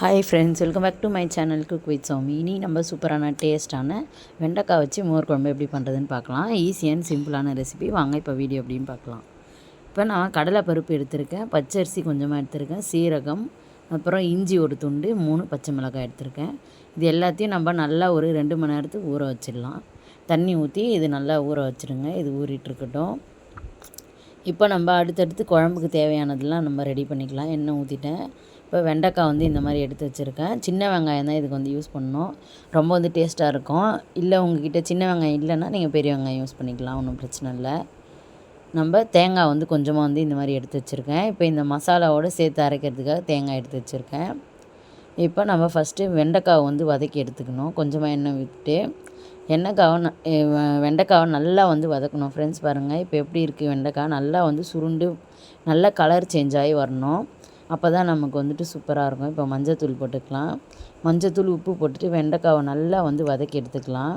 Hi friends welcome back to my channel cook with Soumi இனி நம்ம சூப்பரான டேஸ்ட்டான வெண்டைக்காய் வச்சு மோர் குழம்பு எப்படி பண்ணுறதுன்னு பார்க்கலாம். ஈஸி அண்ட் சிம்பிளான ரெசிபி வாங்க இப்போ வீடியோ அப்படின்னு பார்க்கலாம். இப்போ நான் கடலை பருப்பு எடுத்திருக்கேன் பச்சரிசி கொஞ்சமாக எடுத்திருக்கேன் சீரகம் அப்புறம் இஞ்சி ஒரு துண்டு மூணு பச்சை மிளகாய் எடுத்திருக்கேன். இது எல்லாத்தையும் நம்ம நல்லா ஒரு ரெண்டு மணி நேரத்துக்கு ஊற வச்சிடலாம். தண்ணி ஊற்றி இது நல்லா ஊற வச்சுருங்க இது ஊறிட்டுருக்கட்டும் இப்போ நம்ம அடுத்தடுத்து குழம்புக்கு தேவையானதெல்லாம் நம்ம ரெடி பண்ணிக்கலாம். எண்ணெய் ஊற்றிட்டேன் இப்போ வெண்டைக்காய் வந்து இந்த மாதிரி எடுத்து வச்சுருக்கேன். சின்ன வெங்காயம் தான் இதுக்கு வந்து யூஸ் பண்ணணும். ரொம்ப வந்து டேஸ்ட்டாக இருக்கும். இல்லை உங்ககிட்ட சின்ன வெங்காயம் இல்லைன்னா நீங்கள் பெரிய வெங்காயம் யூஸ் பண்ணிக்கலாம். ஒன்றும் பிரச்சனை இல்லை. நம்ம தேங்காய் வந்து கொஞ்சமாக வந்து இந்த மாதிரி எடுத்து வச்சுருக்கேன். இப்போ இந்த மசாலாவோடு சேர்த்து அரைக்கிறதுக்காக தேங்காய் எடுத்து வச்சுருக்கேன். இப்போ நம்ம ஃபஸ்ட்டு வெண்டைக்காவை வந்து வதக்கி எடுத்துக்கணும். கொஞ்சமாக எண்ணெய் விட்டு எண்ணெய்க்காவை வெண்டைக்காவை நல்லா வந்து வதக்கணும். ஃப்ரெண்ட்ஸ் பாருங்கள் இப்போ எப்படி இருக்குது வெண்டைக்காய்? நல்லா வந்து சுருண்டு நல்லா கலர் சேஞ்ச் ஆகி வரணும். அப்போ தான் நமக்கு வந்துட்டு சூப்பராக இருக்கும். இப்போ மஞ்சத்தூள் போட்டுக்கலாம். மஞ்சத்தூள் உப்பு போட்டுட்டு வெண்டைக்காவை நல்லா வந்து வதக்கி எடுத்துக்கலாம்.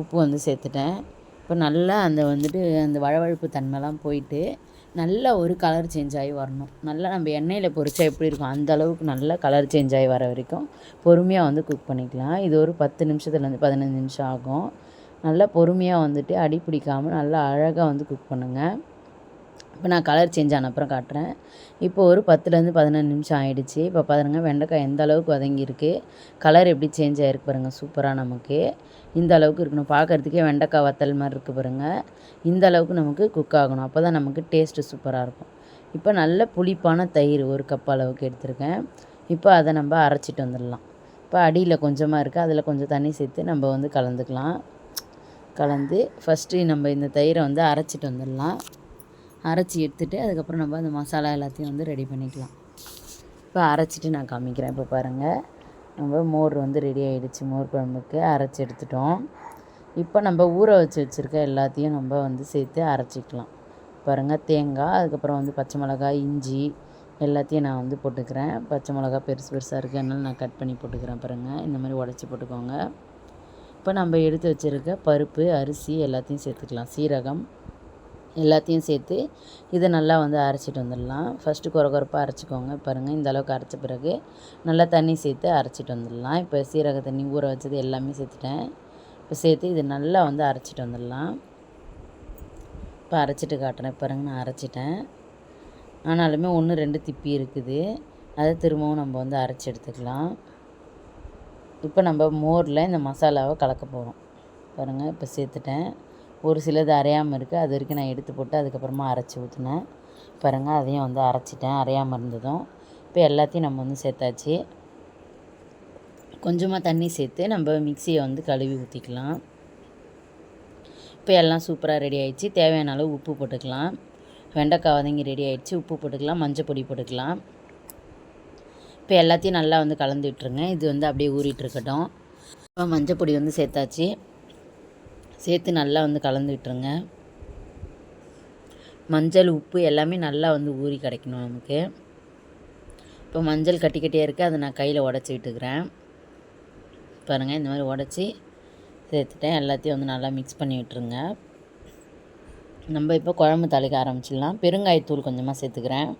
உப்பு வந்து சேர்த்துட்டேன். இப்போ நல்லா அந்த வந்துட்டு அந்த வழவழப்பு தன்மைலாம் போயிட்டு நல்லா ஒரு கலர் சேஞ்ச் ஆகி வரணும். நல்லா நம்ம எண்ணெயில் பொரிச்சா எப்படி இருக்கும்? அந்த அளவுக்கு நல்லா கலர் சேஞ்ச் ஆகி வர வரைக்கும் பொறுமையாக வந்து குக் பண்ணிக்கலாம். இது ஒரு பத்து நிமிஷத்துலேருந்து பதினஞ்சு நிமிஷம் ஆகும். நல்லா பொறுமையாக வந்துட்டு அடி பிடிக்காமல் நல்லா அழகாக வந்து குக் பண்ணுங்கள் இப்போ நான் கலர் சேஞ்ச் ஆன அப்புறம் காட்டுறேன். இப்போ ஒரு பத்துலேருந்து பதினஞ்சு நிமிஷம் ஆகிடுச்சி இப்போ பாருங்கள் வெண்டைக்காய் எந்த அளவுக்கு வதங்கியிருக்கு? கலர் எப்படி சேஞ்ச் ஆகிருக்கு பாருங்கள் சூப்பராக நமக்கு. இந்த அளவுக்கு இருக்கணும் பார்க்குறதுக்கே வெண்டைக்காய் வத்தல் மாதிரி இருக்குது பாருங்கள் இந்த அளவுக்கு நமக்கு குக் ஆகணும். அப்போ தான் நமக்கு டேஸ்ட்டு சூப்பராக இருக்கும். இப்போ நல்ல புளிப்பான தயிர் ஒரு கப் அளவுக்கு எடுத்திருக்கேன். இப்போ அதை நம்ம அரைச்சிட்டு வந்துடலாம். இப்போ அடியில் கொஞ்சமாக இருக்குது அதில் கொஞ்சம் தண்ணி சேர்த்து நம்ம வந்து கலந்துக்கலாம். கலந்து ஃபஸ்ட்டு நம்ம இந்த தயிரை வந்து அரைச்சிட்டு வந்துடலாம். அரைச்சி எடுத்துகிட்டு அதுக்கப்புறம் நம்ம அந்த மசாலா எல்லாத்தையும் வந்து ரெடி பண்ணிக்கலாம். இப்போ அரைச்சிட்டு நான் காமிக்கிறேன். இப்போ பாருங்கள் நம்ம மோர் வந்து ரெடி ஆகிடுச்சு மோர் குழம்புக்கு அரைச்சி எடுத்துட்டோம். இப்போ நம்ம ஊற வச்சு வச்சுருக்க எல்லாத்தையும் நம்ம வந்து சேர்த்து அரைச்சிக்கலாம். பாருங்கள் தேங்காய் அதுக்கப்புறம் வந்து பச்சை மிளகாய் இஞ்சி எல்லாத்தையும் நான் வந்து போட்டுக்கிறேன். பச்சை மிளகா பெருசு பெருசாக இருக்குது அதனால் நான் கட் பண்ணி போட்டுக்கிறேன் பாருங்கள் இந்த மாதிரி உடச்சி போட்டுக்கோங்க. இப்போ நம்ம எடுத்து வச்சுருக்க பருப்பு அரிசி எல்லாத்தையும் சேர்த்துக்கலாம். சீரகம் எல்லாத்தையும் சேர்த்து இதை நல்லா வந்து அரைச்சிட்டு வந்துடலாம். ஃபஸ்ட்டு குறை குறைப்பாக அரைச்சிக்கோங்க. பாருங்கள் இந்த அளவுக்கு அரைச்ச பிறகு நல்லா தண்ணி சேர்த்து அரைச்சிட்டு வந்துடலாம். இப்போ சீரக தண்ணி ஊற வச்சது எல்லாமே சேர்த்துட்டேன். இப்போ சேர்த்து இது நல்லா வந்து அரைச்சிட்டு வந்துடலாம். இப்போ அரைச்சிட்டு காட்டுறேன். பாருங்க நான் அரைச்சிட்டேன். ஆனாலுமே ஒன்று ரெண்டு திப்பி இருக்குது. அதை திரும்பவும் நம்ம வந்து அரைச்சி எடுத்துக்கலாம். இப்போ நம்ம மோரில் இந்த மசாலாவை கலக்க போகிறோம் பாருங்கள் இப்போ சேர்த்துட்டேன். ஒரு சிலது அரையாமல் இருக்குது அது வரைக்கும் நான் எடுத்து போட்டு அதுக்கப்புறமா அரைச்சி ஊற்றினேன் பாருங்கள் அதையும் வந்து அரைச்சிட்டேன். அரையாமல் இருந்ததும். இப்போ எல்லாத்தையும் நம்ம வந்து சேர்த்தாச்சு. கொஞ்சமாக தண்ணி சேர்த்து நம்ம மிக்சியை வந்து கழுவி ஊற்றிக்கலாம் இப்போ எல்லாம் சூப்பராக ரெடி ஆகிடுச்சு தேவையான அளவு உப்பு போட்டுக்கலாம். வெண்டைக்காய் வதங்கி ரெடி ஆகிடுச்சு உப்பு போட்டுக்கலாம். மஞ்சள் பொடி போட்டுக்கலாம். இப்போ எல்லாத்தையும் நல்லா வந்து கலந்து விட்டுருங்க. இது வந்து அப்படியே ஊறிட்டுருக்கட்டும் இப்போ மஞ்சள் பொடி வந்து சேர்த்தாச்சு. சேர்த்து நல்லா வந்து கலந்து விட்டுருங்க மஞ்சள் உப்பு எல்லாமே நல்லா வந்து ஊறி கிடைக்கணும் நமக்கு. இப்போ மஞ்சள் கட்டி கட்டியாக இருக்குது அதை நான் கையில் உடச்சி விட்டுக்கிறேன். பாருங்கள் இந்த மாதிரி உடச்சி சேர்த்துட்டேன். எல்லாத்தையும் வந்து நல்லா மிக்ஸ் பண்ணி விட்டுருங்க. நம்ம இப்போ குழம்பு தலைக்க ஆரம்பிச்சிடலாம். பெருங்காயத்தூள் கொஞ்சமாக சேர்த்துக்கிறேன்.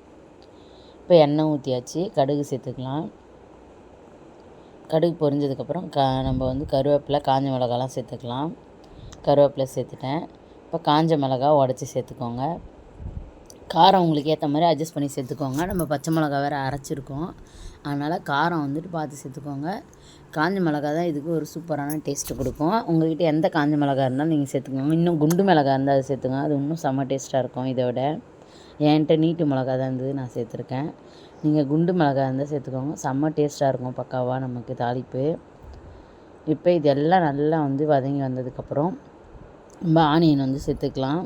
இப்போ எண்ணெய் ஊற்றியாச்சு கடுகு சேர்த்துக்கலாம். கடுகு பொரிஞ்சதுக்கப்புறம் க நம்ம வந்து கருவேப்பிலை காஞ்ச மிளகாலாம் சேர்த்துக்கலாம். கருவேப்பிலை சேர்த்துட்டேன். இப்போ காஞ்ச மிளகா உடச்சி சேர்த்துக்கோங்க. காரம் உங்களுக்கு ஏற்ற மாதிரி அட்ஜஸ்ட் பண்ணி சேர்த்துக்கோங்க. நம்ம பச்சை மிளகா வேறு அரைச்சிருக்கோம். அதனால் காரம் வந்துட்டு பார்த்து சேர்த்துக்கோங்க. காஞ்ச மிளகா தான் இதுக்கு ஒரு சூப்பரான டேஸ்ட்டு கொடுக்கும். உங்கள்கிட்ட எந்த காஞ்ச மிளகா இருந்தாலும் நீங்கள் சேர்த்துக்கோங்க. இன்னும் குண்டு மிளகா இருந்தால் அதை சேர்த்துங்க அது இன்னும் செம்ம டேஸ்ட்டாக இருக்கும் இதை விட. என்கிட்ட நீட்டு மிளகா தான் இருந்தது நான் சேர்த்துருக்கேன். நீங்கள் குண்டு மிளகா இருந்தால் சேர்த்துக்கோங்க. செம்ம டேஸ்ட்டாக இருக்கும் பக்காவாக நமக்கு தாளிப்பு. இப்போ இதெல்லாம் நல்லா வந்து வதங்கி வந்ததுக்கப்புறம் நம்ம ஆனியன் வந்து சேர்த்துக்கலாம்.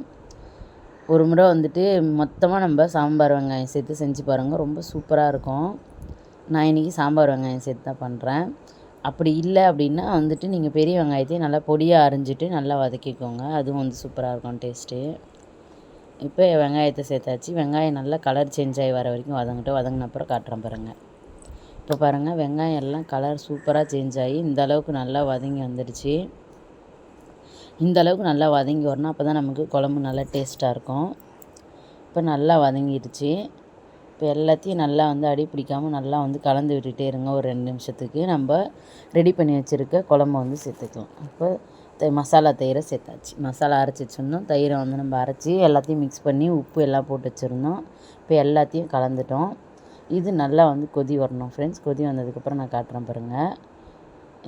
ஒரு முறை வந்துட்டு மொத்தமாக நம்ம சாம்பார் வெங்காயம் சேர்த்து செஞ்சு பாருங்கள் ரொம்ப சூப்பராக இருக்கும். நான் இன்றைக்கி சாம்பார் வெங்காயம் சேர்த்து தான் பண்ணுறேன் அப்படி இல்லை அப்படின்னா வந்துட்டு நீங்கள் பெரிய வெங்காயத்தையும் நல்லா பொடியாக அரிஞ்சிட்டு நல்லா வதக்கிக்கோங்க. அதுவும் வந்து சூப்பராக இருக்கும் டேஸ்ட்டு. இப்போ வெங்காயத்தை சேர்த்தாச்சு. வெங்காயம் நல்லா கலர் சேஞ்ச் ஆகி வர வரைக்கும் வதங்கிட்டு வதங்கினப்புறம் காட்டுறேன் பாருங்கள் இப்போ பாருங்கள் வெங்காயம் எல்லாம் கலர் சூப்பராக சேஞ்ச் ஆகி இந்த அளவுக்கு நல்லா வதங்கி வந்துடுச்சு. இந்த அளவுக்கு நல்லா வதங்கி வரணும் அப்போ தான் நமக்கு குழம்பு நல்லா டேஸ்ட்டாக இருக்கும். இப்போ நல்லா வதங்கிடுச்சு. இப்போ எல்லாத்தையும் நல்லா வந்து அடி பிடிக்காமல் நல்லா வந்து கலந்து விட்டுட்டே இருங்க ஒரு ரெண்டு நிமிஷத்துக்கு. நம்ம ரெடி பண்ணி வச்சுருக்க குழம்பு வந்து சேர்த்துக்கலாம். இப்போ மசாலா தயிரை சேர்த்தாச்சு. மசாலா அரைச்சி வச்சுருந்தோம். தயிரை வந்து நம்ம அரைச்சி எல்லாத்தையும் மிக்ஸ் பண்ணி உப்பு எல்லாம் போட்டு வச்சுருந்தோம். இப்போ எல்லாத்தையும் கலந்துட்டோம். இது நல்லா வந்து கொதி வரணும். ஃப்ரெண்ட்ஸ் கொதி வந்ததுக்கப்புறம் நான் காட்டுறேன் பாருங்கள்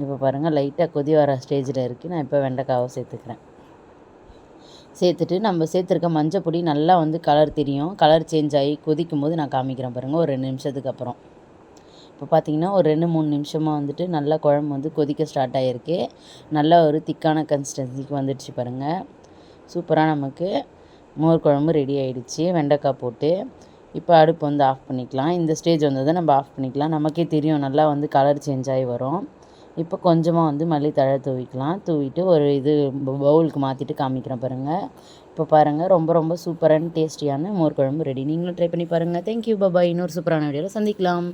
இப்போ பாருங்கள் லைட்டாக கொதி வர ஸ்டேஜில் இருக்குது நான் இப்போ வெண்டைக்காவை சேர்த்துக்கிறேன். சேர்த்துட்டு நம்ம சேர்த்துருக்க மஞ்சள் பொடி நல்லா வந்து கலர் தெரியும். கலர் சேஞ்ச் ஆகி கொதிக்கும் போது நான் காமிக்கிறேன் பாருங்கள் ஒரு ரெண்டு நிமிஷத்துக்கு அப்புறம். இப்போ பார்த்தீங்கன்னா ஒரு ரெண்டு மூணு நிமிஷமாக வந்துட்டு நல்லா குழம்பு வந்து கொதிக்க ஸ்டார்ட் ஆகிருக்கு நல்லா ஒரு திக்கான கன்சிஸ்டன்சிக்கு வந்துடுச்சு பாருங்கள் சூப்பராக நமக்கு மோர் குழம்பு ரெடி ஆகிடுச்சு வெண்டைக்காய் போட்டு இப்போ அடுப்பு வந்து ஆஃப் பண்ணிக்கலாம். இந்த ஸ்டேஜ் வந்ததை நம்ம ஆஃப் பண்ணிக்கலாம். நமக்கே தெரியும் நல்லா வந்து கலர் சேஞ்ச் ஆகி வரும். இப்போ கொஞ்சமாக வந்து மல்லித்தழை தூவிக்கலாம். தூவிட்டு ஒரு இது பவுலுக்கு மாற்றிட்டு காமிக்கிறேன் பாருங்கள் இப்போ பாருங்கள் ரொம்ப ரொம்ப சூப்பரான டேஸ்டியான மோர் குழம்பு ரெடி நீங்களும் ட்ரை பண்ணி பாருங்கள் தேங்க்யூ பாபா இன்னொரு சூப்பரான வீடியோவில் சந்திக்கலாம்.